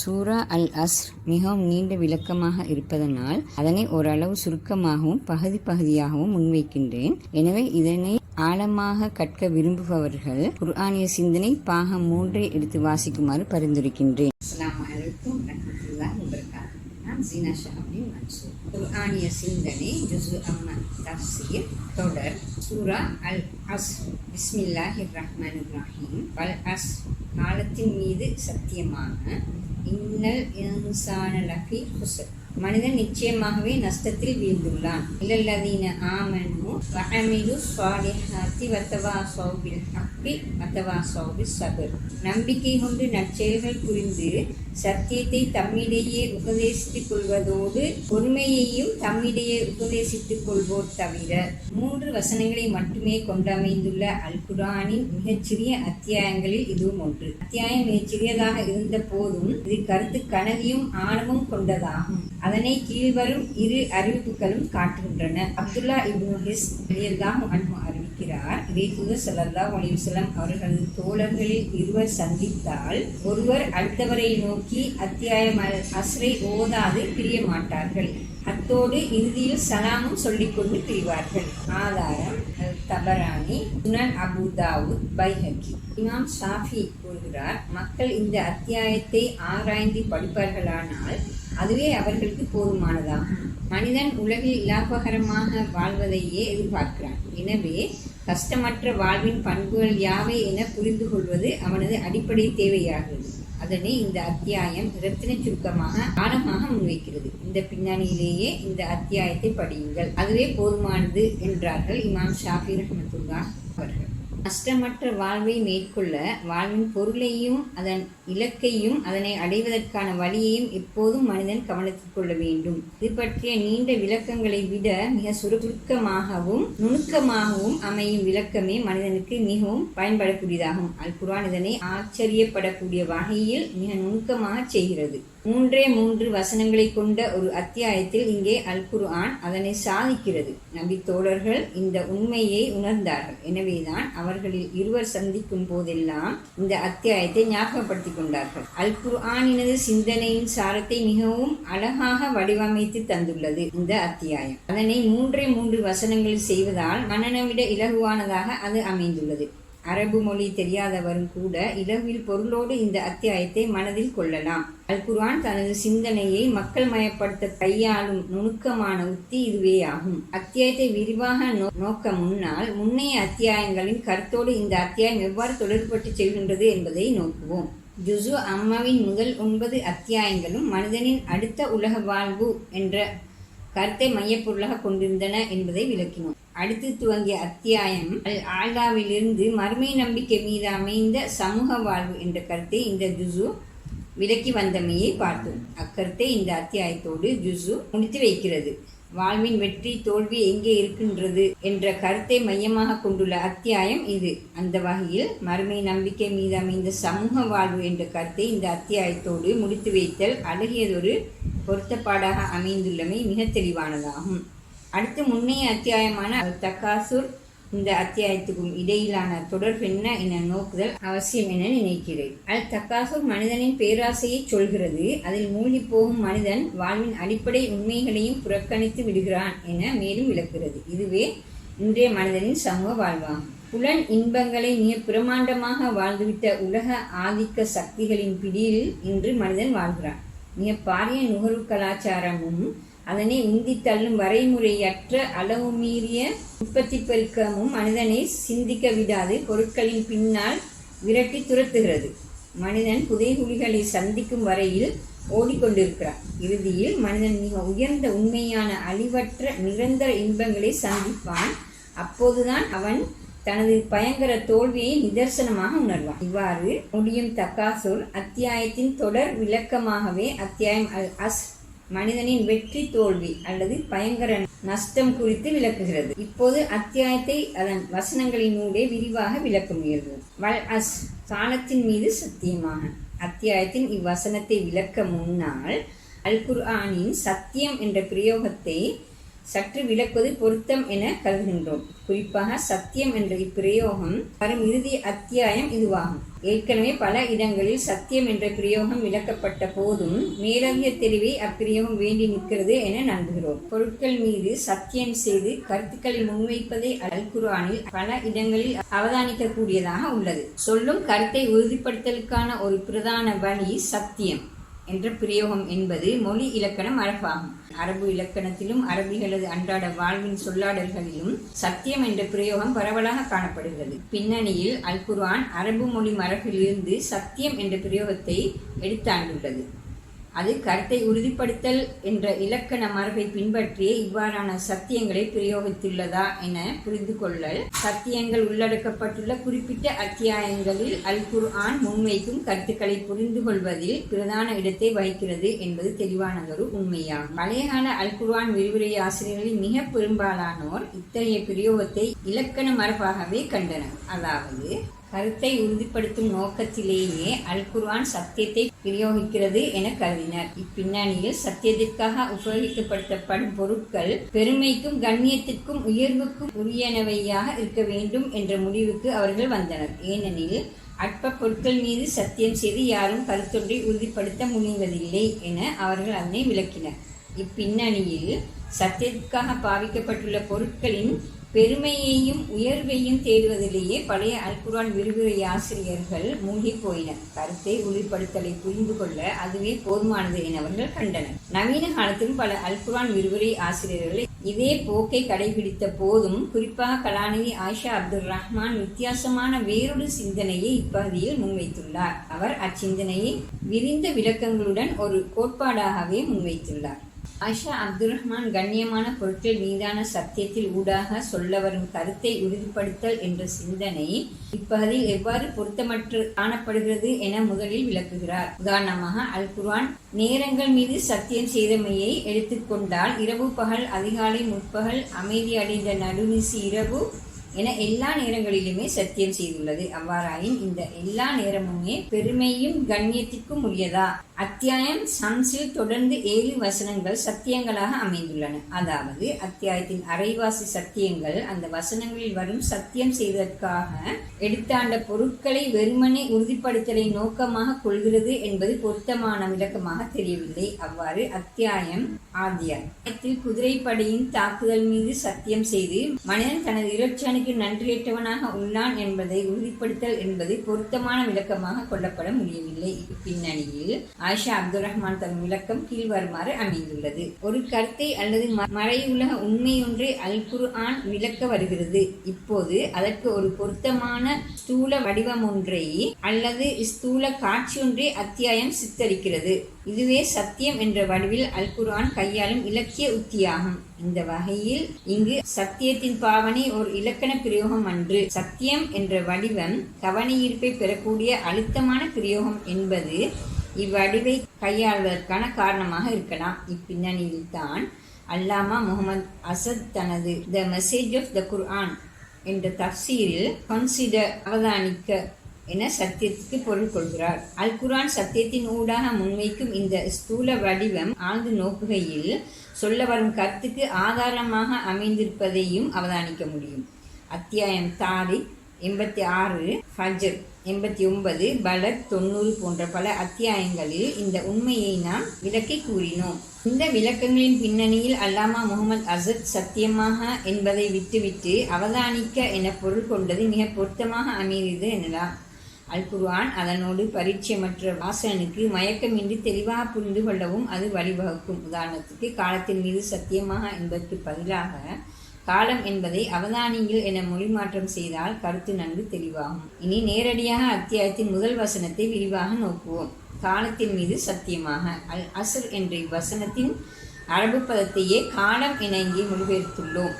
சூரா அல் as மிகவும் நீண்ட விளக்கமாக இருப்பதனால் அதனை ஓரளவு சுருக்கமாகவும் பகுதி பகுதியாகவும் முன்வைக்கின்றேன். எனவே இதனை ஆழமாக கற்க விரும்புபவர்கள் குர்ஆனிய சிந்தனை பாகம் மூன்றை எடுத்து வாசிக்குமாறு பரிந்துரைக்கின்றேன். அஸ்ஸலாமு நான் ஜீனா ஷாஹின் மன்சூர். குர்ஆனிய சிந்தனை ஜுசு அம்மா தஃசீர் தொடர். சூரா அல் அஸ் பிஸ்மில்லாஹிர் ரஹ்மானிர் ரஹீம். வல் அஸ் காலத்தின் மீது சத்தியமாக இன்னல் இன்சான லஃபி ஹுசர் மனிதன் நிச்சயமாகவே நஷ்டத்தில் வீழ்ந்துள்ளான். இல்லல்லதீன ஆமனு வஅமிலு ஸாலிஹாத்தி வத்தவா சௌபில் ஹக்கி வத்தவா சௌபி சபர். நம்பிக்கை கொண்டு நற்செயல்கள் புரிந்து சத்தியத்தை தம்மிடையே உபதேசித்துக் கொள்வதோடு பொறுமையையும் தம்மிடையே உபதேசித்துக் கொள்வோர் தவிர மூன்று வசனங்களை மட்டுமே கொண்டமைந்துள்ள அல் குரானின் மிகச்சிறிய அத்தியாயங்களில் இதுவும் ஒன்று. அத்தியாயம் மிகச்சிறியதாக இருந்த போதும் இது கருத்து கனவியும் ஆணவம் கொண்டதாகும். அதனை கீழ்வரும் இரு அறிவிப்புகளும் காட்டுகின்றன. அப்துல்லா இப்னு ஹிஸ் ரலியல்லாஹு அறிவிக்கிறார் இறைதூதர் ஸல்லல்லாஹு அலைஹி வஸல்லம் அவர்களது தோழர்களில் இருவர் சந்தித்தால் ஒருவர் அடுத்தவரை நோக்கி அத்தியாயம் அஸ்ரை ஓதாது பிரிய மாட்டார்கள் அத்தோடு இறுதியில் சலாமும் சொல்லிக்கொண்டு பிரிவார்கள். ஆதாரம் தபரானி சுனன் அபு தாவூத் பைஹக்கி. இமாம் ஷாஃபி கூறுகிறார் மக்கள் இந்த அத்தியாயத்தை ஆராய்ந்து படிப்பார்களானால் அதுவே அவர்களுக்கு போதுமானதாகும் மனிதன் உலகில் இலாபகரமாக வாழ்வதையே எதிர்பார்க்கிறான். எனவே கஷ்டமற்ற வாழ்வின் பண்புகள் யாவை என புரிந்து கொள்வது அவனது அடிப்படை தேவையாகிறது. அதனை இந்த அத்தியாயம் ரத்தின சுருக்கமாக ஆழமாக முன்வைக்கிறது. இந்த பின்னணியிலேயே இந்த அத்தியாயத்தை படியுங்கள். அதுவே போதுமானது என்றார்கள் இமாம் ஷாஃபி ரஹமத்துல்லா அவர்கள். கஷ்டமற்ற வாழ்வை மேற்கொள்ள வாழ்வின் பொருளையும் அதன் இலக்கையும் அதனை அடைவதற்கான வழியையும் எப்போதும் மனிதன் கவனத்தில் கொள்ள வேண்டும். இது பற்றிய நீண்ட விளக்கங்களை விட மிக சுருக்கமாகவும் நுணுக்கமாகவும் அமையும் விளக்கமே மனிதனுக்கு மிகவும் பயன்படக்கூடியதாகும். அல் குரான் இதனை ஆச்சரியப்படக்கூடிய வகையில் மிக நுணுக்கமாக செய்கிறது. மூன்றே மூன்று வசனங்களை கொண்ட ஒரு அத்தியாயத்தில் இங்கே அல் குர்ஆன் அதனை சாதிக்கிறது. நபி தோழர்கள் இந்த உண்மையை உணர்ந்தார்கள். எனவேதான் அவர்களில் இருவர் சந்திக்கும் போதெல்லாம் இந்த அத்தியாயத்தை ஞாபகப்படுத்திக் கொண்டார்கள். அல் குர்ஆனினது சிந்தனையின் சாரத்தை மிகவும் அழகாக வடிவமைத்து தந்துள்ளது இந்த அத்தியாயம். அதனை மூன்றே மூன்று வசனங்கள் செய்வதால் மனனை விட இலகுவானதாக அது அமைந்துள்ளது. அரபு மொழி தெரியாதவரும் கூட இலவில் பொருளோடு இந்த அத்தியாயத்தை மனதில் கொள்ளலாம். அல் குர்ஆன் தனது சிந்தனையை மக்கள் மயப்படுத்த கையாளும் நுணுக்கமான உத்தி இதுவே ஆகும் அத்தியாயத்தை விரிவாக நோ- நோக்க முன்னால் முன்னைய அத்தியாயங்களின் கருத்தோடு இந்த அத்தியாயம் எவ்வாறு தொடர்பட்டு செல்கின்றது என்பதை நோக்குவோம். ஜுசு அம்மாவின் முதல் ஒன்பது அத்தியாயங்களும் மனிதனின் அடுத்த உலக வாழ்வு என்ற கருத்தை மையப்பொருளாக கொண்டிருந்தன என்பதை விளக்கினோம். அடுத்து துவங்கிய அத்தியாயம் அல் ஆல்டாவிலிருந்து மறுமை நம்பிக்கை மீது அமைந்த சமூக வாழ்வு என்ற கருத்தை இந்த ஜுசு விலக்கி வந்தமையை பார்த்தோம். அக்கருத்தை இந்த அத்தியாயத்தோடு ஜுசு முடித்து வைக்கிறது. வாழ்வின் வெற்றி தோல்வி எங்கே இருக்கின்றது என்ற கருத்தை மையமாக கொண்டுள்ள அத்தியாயம் இது. அந்த வகையில் மறுமை நம்பிக்கை மீது அமைந்த சமூக வாழ்வு என்ற கருத்தை இந்த அத்தியாயத்தோடு முடித்து வைத்தல் அழகியதொரு பொருத்தப்பாடாக அமைந்துள்ளமை மிக தெளிவானதாகும். அடுத்து முன்னைய அத்தியாயமான தக்காசூர் இந்த அத்தியாயத்துக்கும் இடையிலான தொடர்பு என்ன என நோக்குதல் அவசியம் என நினைக்கிறேன். அல் தக்காசுர் மனிதனின் பேராசையை சொல்கிறது அதில் மூழ்கி போகும் மனிதன் வாழ்வின் அடிப்படை உண்மைகளையும் புறக்கணித்து விடுகிறான் என மேலும் விளக்குகிறது. இதுவே இன்றைய மனிதனின் சமூக வாழ்வாகும். புலன் இன்பங்களை மிக பிரமாண்டமாக வாழ்ந்துவிட்ட உலக ஆதிக்க சக்திகளின் பிடியில் இன்று மனிதன் வாழ்கிறான். மிக பாரிய நுகர்வு கலாச்சாரமும் அதனை உந்தி தள்ளும் வரைமுறையற்ற அளவு மீறிய உற்பத்தி பெருக்கமும் மனிதனை சிந்திக்க விடாது பொருட்களின் பின்னால் விரட்டி துரத்துகிறது. மனிதன் புதைகுழிகளை சந்திக்கும் வரையில் ஓடிக்கொண்டிருக்கிறான். இறுதியில் மனிதன் மிக உயர்ந்த உண்மையான அழிவற்ற நிரந்தர இன்பங்களை சந்திப்பான். அப்போதுதான் அவன் தனது பயங்கர தோல்வியை நிதர்சனமாக உணர்வான். இவ்வாறு முடியும் தக்காசொல் அத்தியாயத்தின் தொடர் விளக்கமாகவே அத்தியாயம் அல் அஸ் மனிதனின் வெற்றி தோல்வி அல்லது பயங்கர நஷ்டம் குறித்து விளக்குகிறது. இப்போது அத்தியாயத்தை அதன் வசனங்களினூடே விரிவாக விளக்க முயல்வோம். வல் அஸ் காலத்தின் மீது சத்தியமாக. அத்தியாயத்தின் இவ்வசனத்தை விளக்க முன்னால் அல் குர்ஆனின் சத்தியம் என்ற பிரயோகத்தை சற்று விளக்குவது பொருத்தம் என கருதுகின்றோம். குறிப்பாக சத்தியம் என்ற இப்பிரயோகம் வரும் இறுதி அத்தியாயம் இதுவாகும். ஏற்கனவே பல இடங்களில் சத்தியம் என்ற பிரயோகம் விளக்கப்பட்ட போதும் மேலதிக தெளிவை அப்பிரயோகம் வேண்டி நிற்கிறது என நம்புகிறோம். பொருட்கள் மீது சத்தியம் செய்து கருத்துக்களை முன்வைப்பதை அல்குரானில் பல இடங்களில் அவதானிக்க கூடியதாக உள்ளது. சொல்லும் கருத்தை உறுதிப்படுத்தலுக்கான ஒரு பிரதான வழி சத்தியம். என்ற பிரயோகம் என்பது மொழி இலக்கணம் மரபாகும் அரபு இலக்கணத்திலும் அரபிகளது அன்றாட வாழ்வின் சொல்லாடல்களிலும் சத்தியம் என்ற பிரயோகம் பரவலாக காணப்படுகிறது. பின்னணியில் அல் குர்ஆன் அரபு மொழி மரபிலிருந்து சத்தியம் என்ற பிரயோகத்தை எடுத்தாண்டுள்ளது. அது கருத்தை உறுதிப்படுத்தல் என்ற இலக்கண மரபை பின்பற்றியே இவ்வாறான சத்தியங்களை பிரயோகித்துள்ளதா என புரிந்து கொள்ளல். சத்தியங்கள் உள்ளடக்கப்பட்டுள்ள குறிப்பிட்ட அத்தியாயங்களில் அல் குர்ஆன் முன்வைக்கும் கருத்துக்களை புரிந்து கொள்வதில் பிரதான இடத்தை வகிக்கிறது என்பது தெளிவானதொரு உண்மையாகும் பழையகால அல் குர்ஆன் விரிவுரை ஆசிரியர்களில் மிக பெரும்பாலானோர் இத்தகைய பிரயோகத்தை இலக்கண மரபாகவே கண்டனர். அதாவது கருத்தை உறுதிப்படுத்தும் நோக்கத்திலேயே அல் குர்ஆன் சத்தியத்தை பிரயோகிக்கிறது என கருதினர். இப்பின்னணியில் சத்தியத்திற்காக உபயோகிக்கப்படுத்தப்படும் பொருட்கள் பெருமைக்கும் கண்ணியத்திற்கும் உயர்வுக்கும் உரியனவையாக இருக்க வேண்டும் என்ற முடிவுக்கு அவர்கள் வந்தனர். ஏனெனில் அற்ப பொருட்கள் மீது சத்தியம் செய்து யாரும் கருத்தொன்றை உறுதிப்படுத்த முடிவதில்லை என அவர்கள் அதனை விளக்கினர். இப்பின்னணியில் சத்தியத்திற்காக பாவிக்கப்பட்டுள்ள பொருட்களின் பெருமையையும் உயர்வையும் தேடுவதிலேயே பழைய அல்குரான் விரிவுரை ஆசிரியர்கள் மூழ்கி போயினர். கருத்தை உறுதிப்படுத்தலை புரிந்து கொள்ள அதுவே போதுமானது என அவர்கள் கண்டனர். நவீன காலத்திலும் பல அல்குரான் விரிவுரை ஆசிரியர்கள் இதே போக்கை கடைபிடித்த போதும் குறிப்பாக கலாநிதி ஆயிஷா அப்துல் ரஹ்மான் வித்தியாசமான வேறொரு சிந்தனையை இப்பகுதியில் முன்வைத்துள்ளார். அவர் அச்சிந்தனையை விரிந்த விளக்கங்களுடன் ஒரு கோட்பாடாகவே முன்வைத்துள்ளார். ஆயிஷா அப்துல் ரஹ்மான் கண்ணியமான பொருட்கள் மீதான சத்தியத்தில் ஊடாக சொல்ல வரும் கருத்தை உறுதிப்படுத்தல் என்ற சிந்தனை இப்பகுதியில் எவ்வாறு பொருத்தமற்று காணப்படுகிறது என முதலில் விளக்குகிறார். உதாரணமாக அல் குர்ஆன் நேரங்கள் மீது சத்தியம் செய்தமையை எடுத்துக்கொண்டால் இரவு பகல் அதிகாலை முற்பகல் அமைதி அடைந்த நடுநிசி இரவு என எல்லா நேரங்களிலுமே சத்தியம் செய்துள்ளது. அவ்வாறாயின் இந்த எல்லா நேரமுமே பெருமையும் கண்ணியத்திற்கும் உரியதா? அத்தியாயம் சம்சில் தொடர்ந்து ஏழு வசனங்கள் சத்தியங்களாக அமைந்துள்ளன. அதாவது அத்தியாயத்தின் அரைவாசி சத்தியங்கள் அந்த வசனங்களில் வரும் சத்தியம் செய்வதற்காக எடுத்தாண்ட பொருட்களை வெறுமனே உறுதிப்படுத்தலை நோக்கமாக கொள்கிறது என்பது பொருத்தமான விளக்கமாக தெரியவில்லை. அவ்வாறு அத்தியாயம் ஆதியாயத்தில் குதிரைப்படையின் தாக்குதல் மீது சத்தியம் செய்து மனிதன் தனது இலட்சனுக்கு நன்றியற்றவனாக உள்ளான் என்பதை உறுதிப்படுத்தல் என்பது பொருத்தமான விளக்கமாக கொள்ளப்பட முடியவில்லை. பின்னணியில் ஆயிஷா அப்துல் ரஹ்மான் தன் விளக்கம் கீழ்வருமாறு அமைந்துள்ளது. ஒரு கருத்தை அல்லது மறையுலக உண்மையொன்றை அல் குர்ஆன் விளக்க வருகிறது. இப்போது அதற்கு ஒரு பொருத்தமான ஸ்தூல வடிவம் ஒன்றை அல்லது ஸ்தூல காட்சியொன்றை அத்தியாயம் சித்தரிக்கிறது. இதுவே சத்தியம் என்ற வடிவில் அல் குர்ஆன் கையாளும் இலக்கிய உத்தியாகும். இந்த வகையில் இங்கு சத்தியத்தின் பாவனை ஒரு இலக்கண பிரயோகம் அன்று. சத்தியம் என்ற வடிவம் கவனஈர்ப்பை பெறக்கூடிய அழுத்தமான பிரயோகம் என்பது இவ்வடிவை கையாள்வதற்கான காரணமாக இருக்கலாம். இப்பின்னணியில் தான் அல்லாமா முகமது அசத் தனது த மெசேஜ் ஆஃப் த குர்ஆன் என்ற தப்சீரில் கன்சிடர் அவதானிக்க என சத்தியத்துக்கு பொருள் கொள்கிறார். அல் குரான் சத்தியத்தின் ஊடாக முன்வைக்கும் இந்த ஸ்தூல வடிவம் ஆழ்ந்து நோக்குகையில் சொல்ல வரும் கருத்துக்கு ஆதாரமாக அமைந்திருப்பதையும் அவதானிக்க முடியும். அத்தியாயம் தாரிக் எண்பத்தி ஆறு ஃபஜர் எண்பத்தி ஒன்பது பலத் தொண்ணூறு போன்ற பல அத்தியாயங்களில் இந்த உண்மையை நாம் விளக்கி கூறினோம். இந்த விளக்கங்களின் பின்னணியில் அல்லாமா முகமது அசத் சத்தியமாக என்பதை விட்டுவிட்டு அவதானிக்க என பொருள் கொண்டது மிக பொருத்தமாக அமைகிறது எனலாம். அல்குர்ஆன் அதனோடு பரிச்சயமற்ற வாசகனுக்கு மயக்கமின்றி தெளிவாக புரிந்து கொள்ளவும் அது வழிவகுக்கும். உதாரணத்துக்கு காலத்தின் மீது சத்தியமாக என்பதற்கு பதிலாக காலம் என்பதை அவதானியில் என மொழிமாற்றம் செய்தால் கருத்து நன்கு தெளிவாகும். இனி நேரடியாக அத்தியாயத்தின் முதல் வசனத்தை விரிவாக நோக்குவோம். காலத்தின் மீது சத்தியமாக. அல் அசர் என்ற இவ்வசனத்தின் அரபு பதத்தையே காலம் என இங்கே மொழிபெயர்த்துள்ளோம்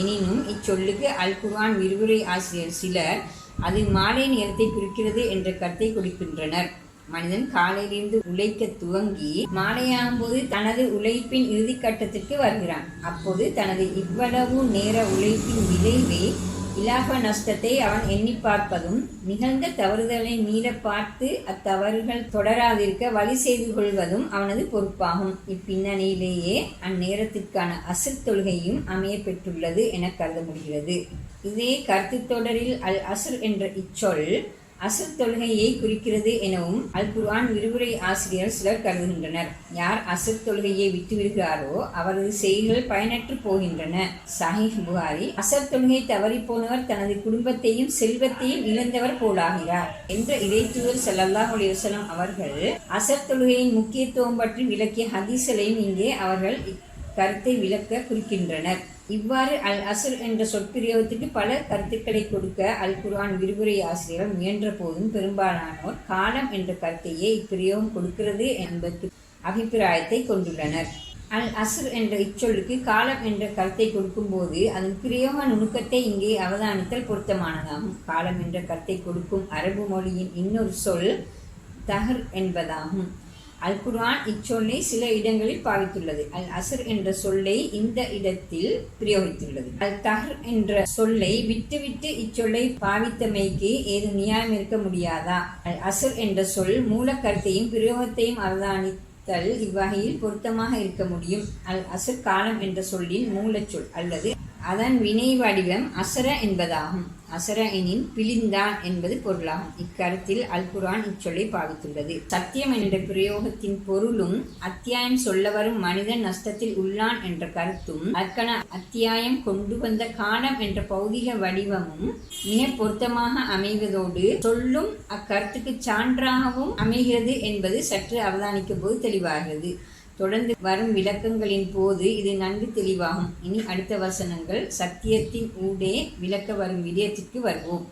எனினும் இச்சொல்லுக்கு அல் குர்ஆன் விரிவுரை ஆசிரியர் சிலர் அது மாலை நேரத்தை குறிக்கிறது என்ற கருத்தை கொடுக்கின்றனர். மனிதன் காலையிலிருந்து உழைக்க துவங்கி மாலையாகும்போது தனது உழைப்பின் இறுதி கட்டத்திற்கு வருகிறான். அப்போது தனது இவ்வளவு நேர உழைப்பின் விளைவை இலாப நஷ்டத்தை அவன் எண்ணி பார்ப்பதும் நிகழ்ந்த தவறுதலை மீற பார்த்து அத்தவறுகள் தொடராதிருக்க வழி செய்து கொள்வதும் அவனது பொறுப்பாகும். இப்பின்னணியிலேயே அந்நேரத்திற்கான அசல் தொழுகையும் அமைய பெற்றுள்ளது என கருத முடிகிறது இதே கருத்து தொடரில் அல் அசுர் என்ற இச்சொல் அசல் தொழுகையை குறிக்கிறது எனவும் அல் குர்ஆன் விரிவுரை ஆசிரியர் சிலர் கருதுகின்றனர். யார் அசல் தொழுகையை விட்டுவிடுகிறாரோ அவரது செயல்கள் பயனற்று போகின்றன. சஹீஹ் புகாரி அசல் தொழுகை தவறி போனவர் தனது குடும்பத்தையும் செல்வத்தையும் இழந்தவர் போலாகிறார் என்ற இறைத்தூதர் செல்லல்லாஹ் அலைஹி அவர்கள் அசல் தொழுகையின் முக்கியத்துவம் பற்றி விளக்கிய ஹதீசலையும் இங்கே அவர்கள் கருத்தை விளக்க குறிக்கின்றனர். இவ்வாறு அல் அசுர் என்ற சொற்பிரியோகத்துக்கு பல கருத்துக்களை கொடுக்க அல் குர்ஆன் விரிவுரை ஆசிரியர் முயன்ற போதும் பெரும்பாலானோர் காலம் என்ற கருத்தையே இப்பிரயோகம் கொடுக்கிறது என்பது அபிப்பிராயத்தை கொண்டுள்ளனர். அல் அசுர் என்ற இச்சொல்லுக்கு காலம் என்ற கருத்தை கொடுக்கும்போது அதன் பிரயோக நுணுக்கத்தை இங்கே அவதானித்தல் பொருத்தமானதாகும். காலம் என்ற கருத்தை கொடுக்கும் அரபு மொழியின் இன்னொரு சொல் தஹர் என்பதாகும். அல் குர்ஆன் இச்சொல்லை சில இடங்களில் பாவித்துள்ளது. அல் அசர் என்ற சொல்லை இந்த இடத்தில் பிரயோகித்துள்ளது. அல் தஹர் என்ற சொல்லை விட்டுவிட்டு இச்சொல்லை பாவித்தமைக்கு ஏது நியாயம் இருக்க முடியாதா? அல் அசர் என்ற சொல் மூல கருத்தையும் பிரயோகத்தையும் அவதானித்தல் இவ்வகையில் பொருத்தமாக இருக்க முடியும். அல் அசர் காலம் என்ற சொல்லின் மூலச்சொல் அல்லது அதன் வினை வடிவம் அசர என்பதாகும். அசர எனின் பிழிந்தான் என்பது பொருளாகும். இக்கருத்தில் அல்குரான் இச்சொல்லை பாவித்துள்ளது. சத்தியம் என்ற பிரயோகத்தின் பொருளும் அத்தியாயம் சொல்ல வரும் மனிதன் நஷ்டத்தில் உள்ளான் என்ற கருத்தும் அற்கன அத்தியாயம் கொண்டு வந்த காலம் என்ற பௌதிக வடிவமும் மிக பொருத்தமாக அமைவதோடு சொல்லும் அக்கருத்துக்கு சான்றாகவும் அமைகிறது என்பது சற்று அவதானிக்கும் போது தெளிவாகிறது. தொடர்ந்து வரும் விளக்கங்களின் போது இது நன்கு தெளிவாகும். இனி அடுத்த வசனங்கள் சத்தியத்தின் ஊடே விளக்க வரும் விடயத்திற்கு வருவோம்.